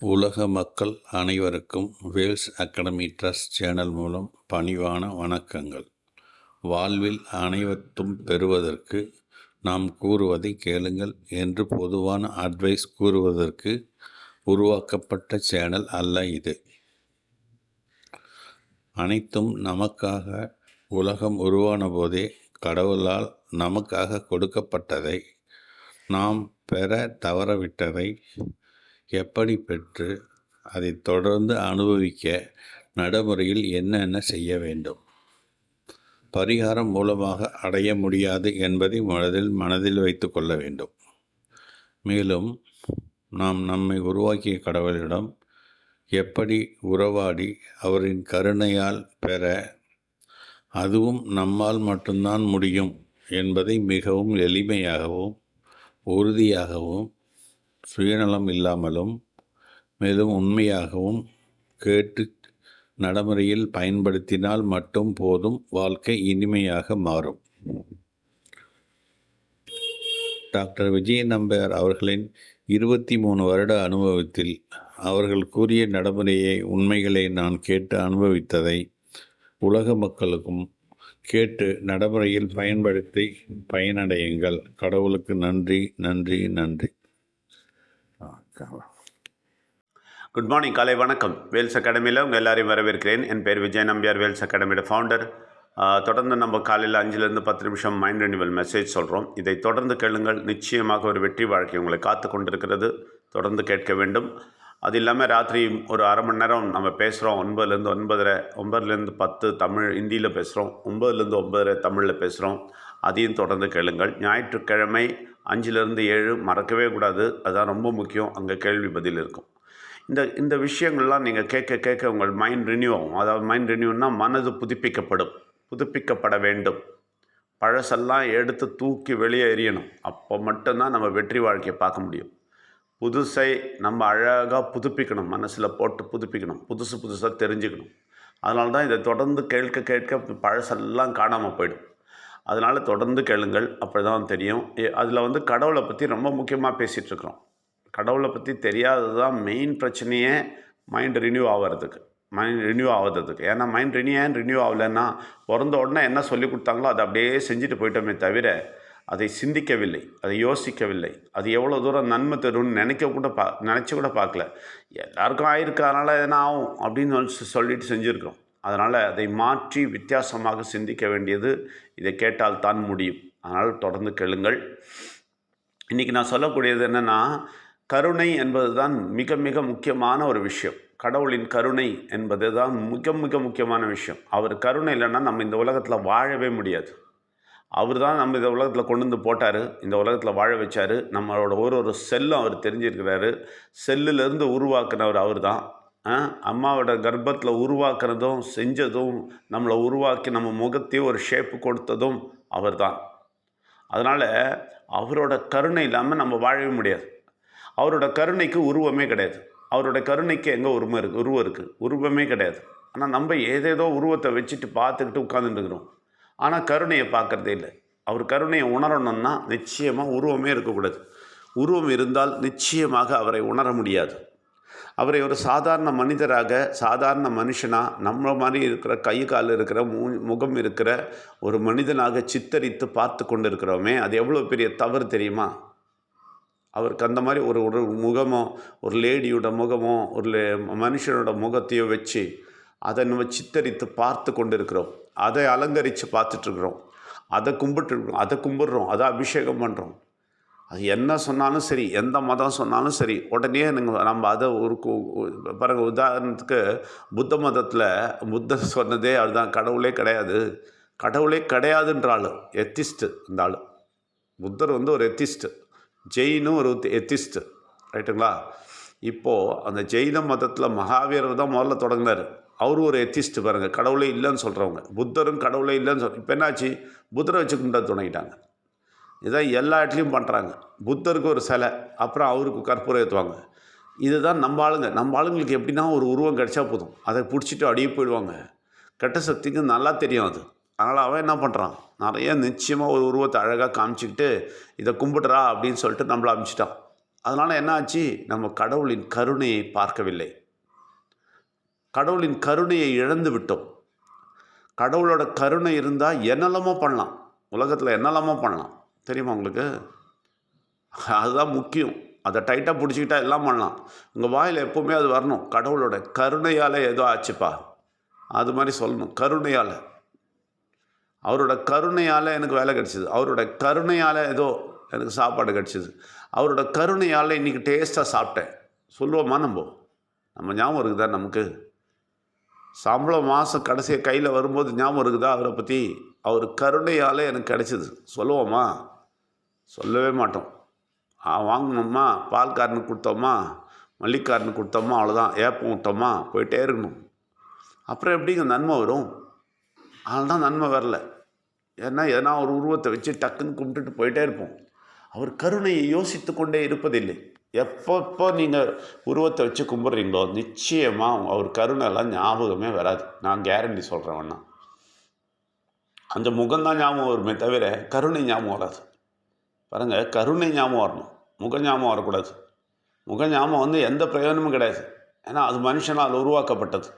உலக மக்கள் அனைவருக்கும் வேல்ஸ் அகாடமி ட்ரஸ்ட் சேனல் மூலம் பணிவான வணக்கங்கள். வாழ்வில் அனைவற்றும் பெறுவதற்கு நாம் கூறுவதை கேளுங்கள் என்று பொதுவான அட்வைஸ் கூறுவதற்கு உருவாக்கப்பட்ட சேனல் அல்ல இது. அனைத்தும் நமக்காக உலகம் உருவான போதே கடவுளால் நமக்காக கொடுக்கப்பட்டதை நாம் பெற தவறவிட்டதை எப்படி பெற்று அதை தொடர்ந்து அனுபவிக்க நடைமுறையில் என்னென்ன செய்ய வேண்டும்? பரிகாரம் மூலமாக அடைய முடியாது என்பதை மனதில் மனதில் வைத்து கொள்ள வேண்டும். மேலும் நாம் நம்மை உருவாக்கிய கடவுளிடம் எப்படி உறவாடி அவரின் கருணையால் பெற அதுவும் நம்மால் மட்டும்தான் முடியும் என்பதை மிகவும் எளிமையாகவும் உறுதியாகவும் சுயநலம் இல்லாமலும் மேலும் உண்மையாகவும் கேட்டு நடைமுறையில் பயன்படுத்தினால் மட்டும் போதும் வாழ்க்கை இனிமையாக மாறும். டாக்டர் விஜய நம்பியார் அவர்களின் இருபத்தி மூணு வருட அனுபவத்தில் அவர்கள் கூறிய நடைமுறையை உண்மைகளை நான் கேட்டு அனுபவித்ததை உலக மக்களுக்கும் கேட்டு நடைமுறையில் பயன்படுத்தி பயனடையுங்கள். கடவுளுக்கு நன்றி நன்றி நன்றி. குட் மார்னிங் காலை வணக்கம். வேல்ஸ் அகாடமியில் உங்கள் எல்லாரையும் வரவேற்கிறேன். என் பேர் விஜய் நம்பியார் வேல்ஸ் அகாடமியோட ஃபவுண்டர் தொடர்ந்து நம்ம காலையில் அஞ்சுலேருந்து பத்து நிமிஷம் மைண்ட் ரெனிவல் மெசேஜ் சொல்கிறோம் இதை தொடர்ந்து கேளுங்கள். நிச்சயமாக ஒரு வெற்றி வாழ்க்கை உங்களை காத்து கொண்டிருக்கிறது. தொடர்ந்து கேட்க வேண்டும். அது இல்லாமல் ராத்திரி ஒரு அரை மணி நேரம் நம்ம பேசுகிறோம் ஒன்பதுலேருந்து ஒன்பதரை ஒன்பதுலேருந்து பத்து தமிழ் ஹிந்தியில் பேசுகிறோம் ஒன்பதுலேருந்து ஒன்பதரை தமிழில் பேசுகிறோம் அதையும் தொடர்ந்து கேளுங்கள். ஞாயிற்றுக்கிழமை அஞ்சுலேருந்து ஏழு மறக்கவே கூடாது. அதுதான் ரொம்ப முக்கியம். அங்கே கேள்வி பதில் இருக்கும். இந்த இந்த விஷயங்கள்லாம் நீங்கள் கேட்க கேட்க உங்கள் மைண்ட் ரினியூ ஆகும். அதாவது மைண்ட் ரினியூன்னா மனது புதுப்பிக்கப்படும். புதுப்பிக்கப்பட வேண்டும். பழசெல்லாம் எடுத்து தூக்கி வெளியே எறியணும். அப்போ மட்டும்தான் நம்ம வெற்றி வாழ்க்கையை பார்க்க முடியும். புதுசை நம்ம அழகாக புதுப்பிக்கணும். மனசில் போட்டு புதுப்பிக்கணும். புதுசு புதுசாக தெரிஞ்சுக்கணும். அதனால தான் இதை தொடர்ந்து கேட்க கேட்க பழசெல்லாம் காணாமல் போயிடும். அதனால் தொடர்ந்து கேளுங்கள் அப்படி தான் தெரியும் அதில் வந்து கடவுளை பற்றி ரொம்ப முக்கியமாக பேசிகிட்ருக்குறோம் கடவுளை பற்றி தெரியாதது தான் மெயின் பிரச்சனையே மைண்ட் ரினியூ ஆகிறதுக்கு மைண்ட் ரினியூ ஆகிறதுக்கு ஏன்னா மைண்ட் ரினியூ ஏன் ரினியூ ஆகலைன்னா பிறந்த உடனே என்ன சொல்லி கொடுத்தாங்களோ அதை அப்படியே செஞ்சுட்டு போயிட்டோமே தவிர அதை சிந்திக்கவில்லை அதை யோசிக்கவில்லை. அது எவ்வளோ தூரம் நன்மை தரும்னு நினைக்க கூட பா நினச்சி கூட பார்க்கல. எல்லாருக்கும் ஆயிருக்கு அதனால் எதனா ஆகும் அப்படின்னு சொல்லிட்டு செஞ்சுருக்கோம் அதனால் அதை மாற்றி வித்தியாசமாக சிந்திக்க வேண்டியது இதை கேட்டால் தான் முடியும். அதனால் தொடர்ந்து கேளுங்கள். இன்றைக்கி நான் சொல்லக்கூடியது என்னென்னா கருணை என்பது தான் மிக மிக முக்கியமான ஒரு விஷயம். கடவுளின் கருணை என்பது தான் மிக மிக முக்கியமான விஷயம். அவர் கருணை இல்லைன்னா நம்ம இந்த உலகத்தில் வாழவே முடியாது. அவர் தான் நம்ம இந்த உலகத்தில் கொண்டு வந்து போட்டார். இந்த உலகத்தில் வாழ வச்சார். நம்மளோட ஒரு ஒரு செல்லும் அவர் தெரிஞ்சிருக்கிறாரு. செல்லுலேருந்து உருவாக்குனவர் அவர் தான் அம்மாவோட கர்ப்பத்தில் உருவாக்குறதும் செஞ்சதும் நம்மளை உருவாக்கி நம்ம முகத்தையும் ஒரு ஷேப்பு கொடுத்ததும் அவர் தான் அதனால் அவரோட கருணை இல்லாமல் நம்ம வாழவே முடியாது. அவரோட கருணைக்கு உருவமே கிடையாது. அவரோட கருணைக்கு எங்கே உருவம் இருக்குது உருவம் இருக்குது உருவமே கிடையாது. ஆனால் நம்ம ஏதேதோ உருவத்தை வச்சுட்டு பார்த்துக்கிட்டு உட்காந்துட்டுருக்குறோம் ஆனால் கருணையை பார்க்குறதே இல்லை. அவர் கருணையை உணரணும்னா நிச்சயமாக உருவமே இருக்கக்கூடாது. உருவம் இருந்தால் நிச்சயமாக அவரை உணர முடியாது. அவரை ஒரு சாதாரண மனிதராக சாதாரண மனுஷனாக நம்ம மாதிரி இருக்கிற கை கால் இருக்கிற மூ முகம் இருக்கிற ஒரு மனிதனாக சித்தரித்து பார்த்து கொண்டு இருக்கிறோமே அது எவ்வளோ பெரிய தவறு தெரியுமா? அவருக்கு அந்த மாதிரி ஒரு ஒரு முகமோ ஒரு லேடியோட முகமோ ஒரு மனுஷனோட முகத்தையோ வச்சு அதை நம்ம சித்தரித்து பார்த்து கொண்டு இருக்கிறோம் அதை அலங்கரித்து பார்த்துட்ருக்குறோம் அதை கும்பிட்டு அதை கும்பிட்றோம். அதை அபிஷேகம் பண்ணுறோம் அது என்ன சொன்னாலும் சரி எந்த மதம் சொன்னாலும் சரி உடனே நீங்கள் நம்ம அதை ஒரு பாருங்க உதாரணத்துக்கு புத்த மதத்தில் புத்தர் சொன்னதே அதுதான் கடவுளே கிடையாது. கடவுளே கிடையாதுன்ற ஆள் எத்திஸ்ட்டு இந்த ஆள். புத்தர் வந்து ஒரு எத்திஸ்ட்டு ஜெயினும் ஒரு எத்திஸ்ட்டு ரைட்டுங்களா இப்போது அந்த ஜெயின மதத்தில் மகாவீரர் தான் முதல்ல தொடங்கினார். அவரும் ஒரு எத்திஸ்ட்டு பாருங்கள் கடவுளே இல்லைன்னு சொல்கிறவங்க புத்தரும் கடவுளே இல்லைன்னு சொல் இப்போ என்னாச்சு? புத்தரை வச்சு கும்பிட தொடங்கிட்டாங்க இதான் எல்லா இடத்துலையும் பண்ணுறாங்க புத்தருக்கு ஒரு சிலை அப்புறம் அவருக்கு கற்பூரம் ஏற்றுவாங்க இதுதான் நம்ம ஆளுங்க. நம்ம ஆளுங்களுக்கு எப்படின்னா ஒரு உருவம் கிடச்சா போதும். அதை பிடிச்சிட்டு அடியே போயிடுவாங்க. கெட்ட சக்திக்கு நல்லா தெரியும் அது. அதனால் அவன் என்ன பண்ணுறான் நிறைய நிச்சயமாக ஒரு உருவத்தை அழகாக காமிச்சிக்கிட்டு இதை கும்பிட்றா அப்படின்னு சொல்லிட்டு நம்மளை அனுப்பிச்சிட்டான் அதனால் என்ன ஆச்சு? நம்ம கடவுளின் கருணையை பார்க்கவில்லை. கடவுளின் கருணையை இழந்து விட்டோம். கடவுளோட கருணை இருந்தால் என்னெல்லாமோ பண்ணலாம். உலகத்தில் என்னெல்லாமோ பண்ணலாம். தெரியுமா உங்களுக்கு? அதுதான் முக்கியம். அதை டைட்டாக பிடிச்சிக்கிட்டா எல்லாம் பண்ணலாம். உங்கள் வாயில் எப்போவுமே அது வரணும். கடவுளோட கருணையால் ஏதோ ஆச்சுப்பா. அது மாதிரி சொல்லணும். கருணையால். அவரோட கருணையால் எனக்கு வேலை கிடச்சிது. அவரோட கருணையால் ஏதோ எனக்கு சாப்பாடு கிடச்சிது. அவரோட கருணையால் இன்றைக்கி டேஸ்ட்டாக சாப்பிட்டேன். சொல்லுவோமா நம்ம? நம்ம ஞாபகம் இருக்குதா நமக்கு? சம்பளம் மாதம் கடைசியாக கையில் வரும்போது ஞாபகம் இருக்குதா? அவரை பற்றி அவர் கருணையால் எனக்கு கிடச்சிது. சொல்லுவோமா? சொல்லவே மாட்டோம். ஆ வாங்கினோமா பால்காரனுக்கு கொடுத்தோமா மல்லிக்காரனுக்கு கொடுத்தோமா அவ்வளோதான் ஏப்பம் விட்டோமா போயிட்டே இருக்கணும். அப்புறம் எப்படிங்க நன்மை வரும்? அதனால்தான் நன்மை வரல. ஏன்னா எதனா ஒரு உருவத்தை வச்சு டக்குன்னு கும்பிட்டுட்டு போயிட்டே இருப்போம். அவர் கருணையை யோசித்து கொண்டே இருப்பதில்லை. எப்பப்போ நீங்கள் உருவத்தை வச்சு கும்பிட்றீங்களோ நிச்சயமாக அவர் கருணைலாம் ஞாபகமே வராது. நான் கேரண்டி சொல்கிறேன் வேணா அந்த முகம்தான் ஞாபகம் வருமே தவிர கருணை ஞாபகம் வராது. பாருங்கள் கருணை ஞாபகம் வரணும். முக ஞாபகம் வரக்கூடாது. முக ஞாபகம் வந்து எந்த பிரயோஜனமும் கிடையாது. ஏன்னா அது மனுஷனால் உருவாக்கப்பட்டது.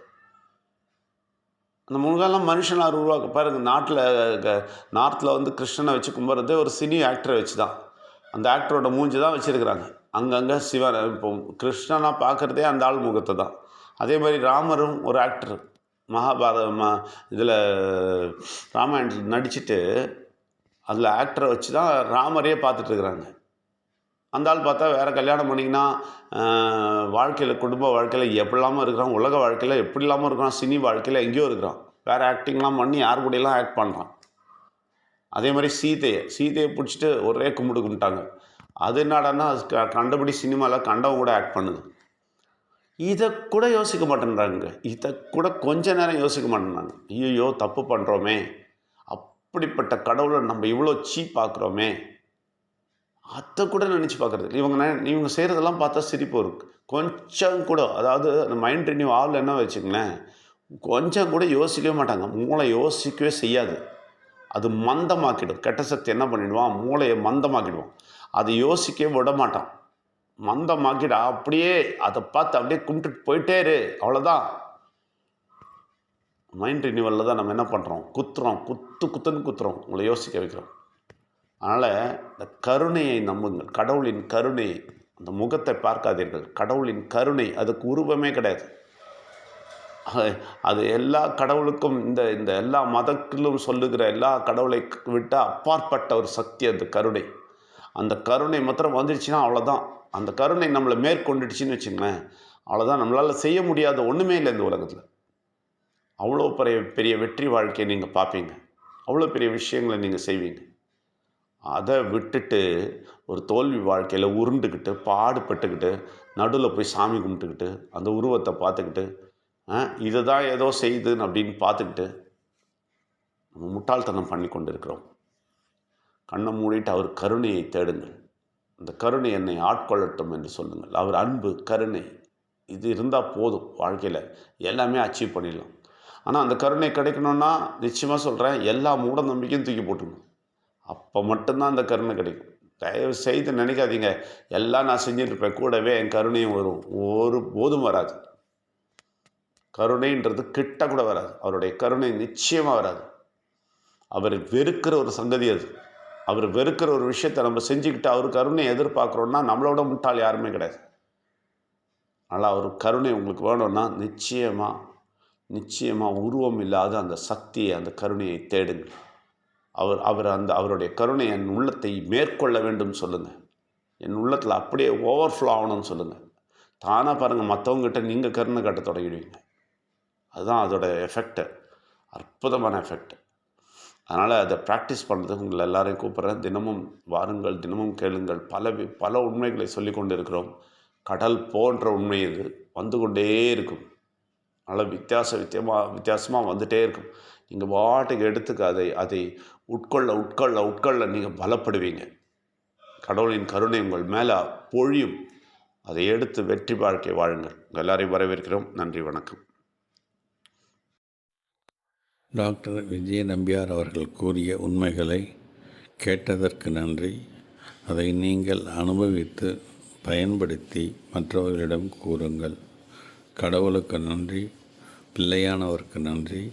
அந்த முருகெல்லாம் மனுஷனால் உருவாக்க பாருங்கள் நாட்டில் நார்த்தில் வந்து கிருஷ்ணனை வச்சு கும்பிட்றது ஒரு சினி ஆக்டரை வச்சு தான். அந்த ஆக்டரோட மூஞ்சி தான் வச்சுருக்கிறாங்க. அங்கங்கே சிவன் இப்போ கிருஷ்ணனாக பார்க்குறதே அந்த ஆள் முகத்தை தான். அதே மாதிரி ராமரும் ஒரு ஆக்டர். மகாபாரத ம இதில் ராமாயணத்தில் நடிச்சுட்டு அதில் ஆக்டரை வச்சு தான் ராமரையே பார்த்துட்டு இருக்கிறாங்க. அந்த ஆள் பார்த்தா வேறு கல்யாணம் பண்ணிங்கன்னா வாழ்க்கையில் குடும்ப வாழ்க்கையில் எப்படிலாமல் இருக்கிறான் உலக வாழ்க்கையில் எப்படி இல்லாமல் இருக்கிறான் சினி வாழ்க்கையில் எங்கேயோ இருக்கிறான். வேறு ஆக்டிங்லாம் பண்ணி யார் கூடயெல்லாம் ஆக்ட் பண்ணுறான் அதே மாதிரி சீதையை சீதையை பிடிச்சிட்டு ஒரே கும்பிடு கும்பிட்டாங்க. அது என்னடான்னா அது க- கண்டபடி சினிமாவில் கண்டவங்க கூட ஆக்ட் பண்ணுது. இதை கூட யோசிக்க மாட்டேன்றாங்க. இதை கூட கொஞ்ச நேரம் யோசிக்க மாட்டேன்றாங்க. ஐயோ தப்பு பண்ணுறோமே அப்படிப்பட்ட கடவுளை நம்ம இவ்வளோ சீப் பார்க்குறோமே அதை கூட நினச்சி பார்க்குறது இவங்க இவங்க செய்கிறதெல்லாம் பார்த்தா சிரிப்பு இருக்கு. கொஞ்சம் கூட அதாவது அந்த மைண்ட் ரினியூ ஆகல என்ன வச்சுங்களேன் கொஞ்சம் கூட யோசிக்கவே மாட்டாங்க. மூளை யோசிக்கவே செய்யாது. அது மந்தமாக்கிடும். கெட்ட சக்தி என்ன பண்ணிடுவான் மூளையை மந்தமாக்கிடுவான். அதை யோசிக்கவே விட மாட்டான். மந்தமாக்கிட. அப்படியே அதை பார்த்து அப்படியே கும்பிட்டுட்டு போயிட்டே இரு. அவ்வளோதான் மைண்ட் ரினியூவலில் தான் நம்ம என்ன பண்ணுறோம் குத்துறோம். குத்து குத்துன்னு குத்துறோம். உங்களை யோசிக்க வைக்கிறோம். அதனால் இந்த கருணையை நம்புங்கள். கடவுளின் கருணை அந்த முகத்தை பார்க்காதீர்கள். கடவுளின் கருணை அதுக்கு உருவமே கிடையாது. அது- அது எல்லா கடவுளுக்கும் இந்த இந்த எல்லா மதத்திலும் சொல்லுகிற எல்லா கடவுளை விட்ட அப்பாற்பட்ட ஒரு சக்தி அந்த கருணை. அந்த கருணை மாத்திரம் வந்துடுச்சுன்னா அவ்வளோதான் அந்த கருணை நம்மளை மேற்கொண்டுடுச்சுன்னு வச்சுங்களேன். அவ்வளோதான் நம்மளால் செய்ய முடியாத ஒன்றுமே இல்லை இந்த உலகத்தில். அவ்வளோ பெரிய பெரிய வெற்றி வாழ்க்கையை நீங்கள் பார்ப்பீங்க. அவ்வளோ பெரிய விஷயங்களை நீங்கள் செய்வீங்க. அதை விட்டுட்டு ஒரு தோல்வி வாழ்க்கையில் உருண்டுக்கிட்டு பாடுபட்டுக்கிட்டு நடுவில் போய் சாமி கும்பிட்டுக்கிட்டு அந்த உருவத்தை பார்த்துக்கிட்டு இதை தான் ஏதோ செய்யுதுன்னு அப்படின்னு பார்த்துக்கிட்டு நம்ம முட்டாள்தனம் பண்ணி கொண்டு இருக்கிறோம் கண்ணை மூடிட்டு அவர் கருணையை தேடுங்கள். அந்த கருணை என்னை ஆட்கொள்ளட்டும் என்று சொல்லுங்கள். அவர் அன்பு கருணை இது இருந்தால் போதும் வாழ்க்கையில். எல்லாமே அச்சீவ் பண்ணிடலாம். ஆனால் அந்த கருணை கிடைக்கணும்னா நிச்சயமாக சொல்கிறேன் எல்லா மூட நம்பிக்கையும் தூக்கி போட்டுக்கணும். அப்போ மட்டும்தான் அந்த கருணை கிடைக்கும். தயவு செய்து நினைக்காதீங்க. எல்லாம் நான் செஞ்சுட்டு கூடவே என் கருணையும் வரும். ஒரு போதும் வராது. கருணைன்றது கிட்ட கூட வராது. அவருடைய கருணை நிச்சயமாக வராது. அவர் வெறுக்கிற ஒரு சங்கதி அது. அவர் வெறுக்கிற ஒரு விஷயத்தை நம்ம செஞ்சுக்கிட்டு அவர் கருணையை எதிர்பார்க்குறோன்னா நம்மளோட முட்டாள் யாருமே கிடையாது. ஆனால் அவர் கருணை உங்களுக்கு வேணும்னா நிச்சயமாக நிச்சயமாக உருவம் இல்லாத அந்த சக்தியை அந்த கருணையை தேடுங்கள். அவர் அவர் அந்த அவருடைய கருணை என் உள்ளத்தை மேற்கொள்ள வேண்டும் சொல்லுங்கள் என் உள்ளத்தில் அப்படியே ஓவர்ஃப்ளோ ஆகணும்னு சொல்லுங்கள் தானாக பாருங்கள் மற்றவங்ககிட்ட நீங்கள் கருணை கட்ட தொடங்கிடுவீங்க. அதுதான் அதோட எஃபெக்ட்டு அற்புதமான எஃபெக்ட் அதனால் அதை ப்ராக்டிஸ் பண்ணுறதுக்கு உங்களை எல்லாரையும் கூப்பிட்றேன். தினமும் வாருங்கள் தினமும் கேளுங்கள். பல பல உண்மைகளை சொல்லி கொண்டு இருக்கிறோம் கடல் போன்ற உண்மை இது வந்து கொண்டே இருக்கும். அதனால் வித்தியாச வித்தியமாக வித்தியாசமாக வந்துகிட்டே இருக்கும். நீங்கள் பாட்டுக்கு எடுத்துக்க அதை அதை உட்கொள்ள உட்கொள்ள உட்கொள்ள நீங்கள் பலப்படுவீங்க. கடவுளின் கருணை உங்கள் மேலே பொழியும். அதை எடுத்து வெற்றி வாழ்க்கை வாழுங்கள். உங்கள் எல்லாரையும் வரவேற்கிறோம். நன்றி வணக்கம். டாக்டர் விஜய நம்பியார் அவர்கள் கூறிய உண்மைகளை கேட்டதற்கு நன்றி. அதை நீங்கள் அனுபவித்து பயன்படுத்தி மற்றவர்களிடம் கூறுங்கள். கடவுளுக்கு நன்றி. பிள்ளையானவருக்கு நன்றி.